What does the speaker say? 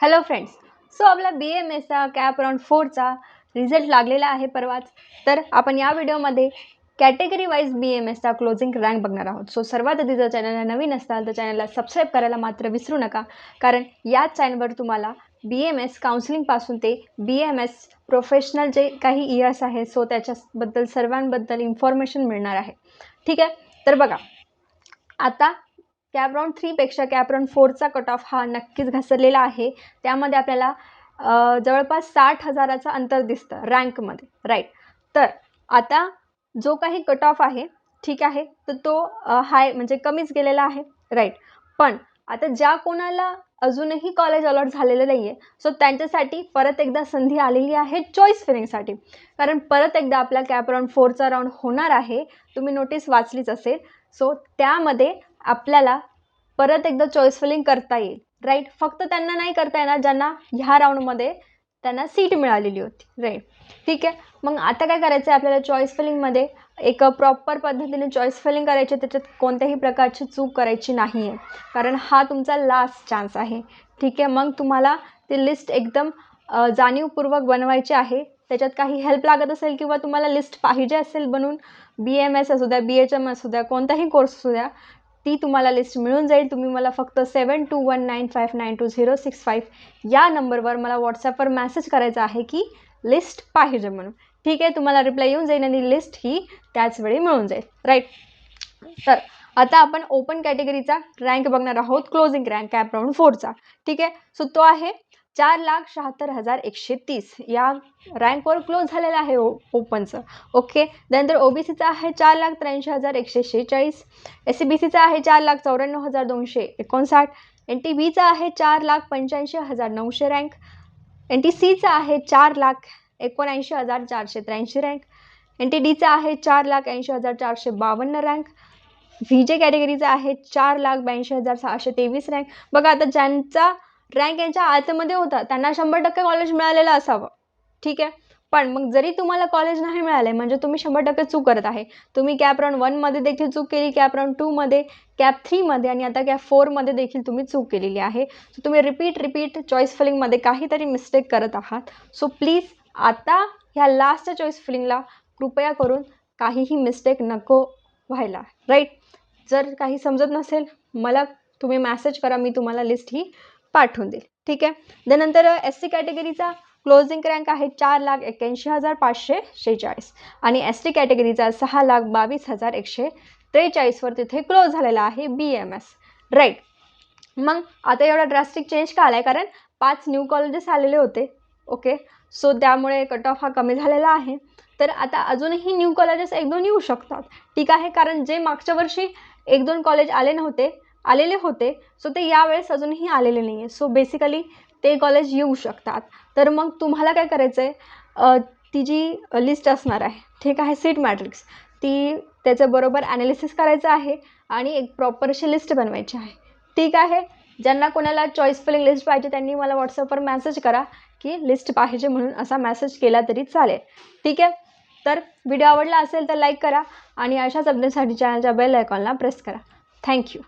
Hello friends so आपला B M एसचा CAP round फोरचा रिझल्ट लागलेला आहे परवाच. तर आपण या व्हिडिओमध्ये कॅटेगरी वाईज बी एम एसचा क्लोजिंग रँक बघणार आहोत. सो सर्वात आधी जर चॅनलला नवीन असाल तर चॅनलला सबस्क्राईब करायला मात्र विसरू नका. कारण याच चॅनलवर तुम्हाला बी एम एस काउन्सिलिंगपासून ते बी एम एस प्रोफेशनल जे काही इयर्स आहे सो त्याच्याबद्दल सर्वांबद्दल इन्फॉर्मेशन मिळणार आहे. ठीक आहे? तर बघा. आता कॅप राऊंड थ्रीपेक्षा कॅप राऊंड फोरचा कट ऑफ हा नक्कीच घसरलेला आहे. त्यामध्ये आपल्याला जवळपास साठ हजाराचं अंतर दिसतं रँकमध्ये राईट तर आता जो काही कट ऑफ आहे ठीक आहे तर तो हाय म्हणजे कमीच गेलेला आहे. राईट पण आता ज्या कोणाला अजूनही कॉलेज अलॉट झालेलं नाही आहे सो त्यांच्यासाठी परत एकदा संधी आलेली आहे चॉईस फिलिंगसाठी कारण परत एकदा आपला कॅप राऊंड फोरचा राऊंड होणार आहे तुम्ही नोटीस वाचलीच असेल. सो त्यामध्ये आपल्याला परत एकदा चॉईस फिलिंग करता येईल राईट फक्त त्यांना नाही करता येणार ज्यांना ह्या राऊंडमध्ये त्यांना सीट मिळालेली होती राईट ठीक आहे? मग आता काय करायचं आहे आपल्याला चॉईस फिलिंगमध्ये एक प्रॉपर पद्धतीने चॉईस फिलिंग करायची त्याच्यात कोणत्याही प्रकारची चूक करायची नाही आहे कारण हा तुमचा लास्ट चान्स आहे. ठीक आहे? मग तुम्हाला ती लिस्ट एकदम जाणीवपूर्वक बनवायची आहे. त्याच्यात काही हेल्प लागत असेल किंवा तुम्हाला लिस्ट पाहिजे असेल बनवून बी एम एस असू द्या बी एच एम असू द्या कोणताही कोर्स असू द्या ती तुम्हाला लिस्ट मिळून जाईल. तुम्ही मला फक्त seven two one nine five nine two zero six five या नंबरवर मला व्हॉट्सॲपवर मेसेज करायचा आहे की लिस्ट पाहिजे म्हणून. ठीक आहे तुम्हाला रिप्लाय येऊन जाईल आणि लिस्ट ही त्याच वेळी मिळून जाईल. राईट तर आता आपण ओपन कॅटेगरीचा रँक बघणार आहोत. क्लोजिंग रँक कॅप राऊंड फोरचा ठीक आहे? सो तो आहे चार लाख शहात्तर हजार एकशे तीस. या रँकवर क्लोज झालेला आहे ओ ओपनचं ओके त्यानंतर ओ बी सीचं आहे चार लाख त्र्याऐंशी हजार एकशे शेहेचाळीस. एस सी बी सीचं आहे चार लाख चौऱ्याण्णव हजार दोनशे एकोणसाठ. एन टी बीचं आहे चार लाख पंच्याऐंशी हजार नऊशे रँक एन टी सीचं आहे चार लाख एकोणऐंशी हजार चारशे त्र्याऐंशी रँक एन टी डीचं आहे चार लाख ऐंशी हजार चारशे बावन्न रँक व्ही जे कॅटेगरीचं आहे चार लाख ब्याऐंशी हजार सहाशे तेवीस रँक बघा आता ज्यांचा रँक यांच्या आतमध्ये होता. त्यांना शंभर टक्के कॉलेज मिळालेलं असावं. ठीक आहे? पण मग जरी तुम्हाला कॉलेज नाही मिळालं म्हणजे तुम्ही शंभर टक्के चूक करत आहे. तुम्ही कॅप राऊंड वनमध्ये देखील चूक केली कॅप राऊंड टूमध्ये कॅप थ्रीमध्ये आणि आता कॅप फोरमध्ये देखील तुम्ही चूक केलेली आहे. सो तुम्ही रिपीट रिपीट चॉईस फिलिंगमध्ये काहीतरी मिस्टेक करत आहात. सो प्लीज आता ह्या लास्ट चॉईस फिलिंगला कृपया करून काहीही मिस्टेक नको व्हायला. राईट जर काही समजत नसेल मला तुम्ही मॅसेज करा मी तुम्हाला लिस्ट ही पाठवून देईल. ठीक आहे? त्यानंतर एस सी कॅटेगरीचा क्लोजिंग रँक आहे चार लाख एक्क्याऐंशी हजार पाचशे शेहेचाळीस. आणि एस टी कॅटेगरीचा सहा लाख बावीस हजार एकशे त्रेचाळीसवर तिथे क्लोज झालेला आहे बी एम एस राईट मग आता एवढा ड्रास्टिक चेंज का आला आहे कारण पाच न्यू कॉलेजेस आलेले होते. ओके सो त्यामुळे कट ऑफ हा कमी झालेला आहे. तर आता अजूनही न्यू कॉलेजेस एक दोन येऊ शकतात. ठीक आहे? कारण जे मागच्या वर्षी एक दोन कॉलेज आले नव्हते आलेले होते. सो ते यावेळेस अजूनही आलेले नाही आहे सो बेसिकली ते कॉलेज येऊ शकतात. तर मग तुम्हाला काय करायचं आहे ती जी लिस्ट असणार आहे ठीक आहे सीट मॅट्रिक्स ती त्याच्याबरोबर ॲनालिसिस करायचं आहे आणि एक प्रॉपर अशी लिस्ट बनवायची आहे. ठीक आहे? ज्यांना कोणाला चॉईस फिलिंग लिस्ट पाहिजे त्यांनी मला व्हॉट्सअपवर मॅसेज करा की लिस्ट पाहिजे म्हणून असा मॅसेज केला तरी चालेल. ठीक आहे? तर व्हिडिओ आवडला असेल तर लाईक करा आणि अशाच अपडेटसाठी चॅनलच्या बेल आयकॉनला प्रेस करा. थँक्यू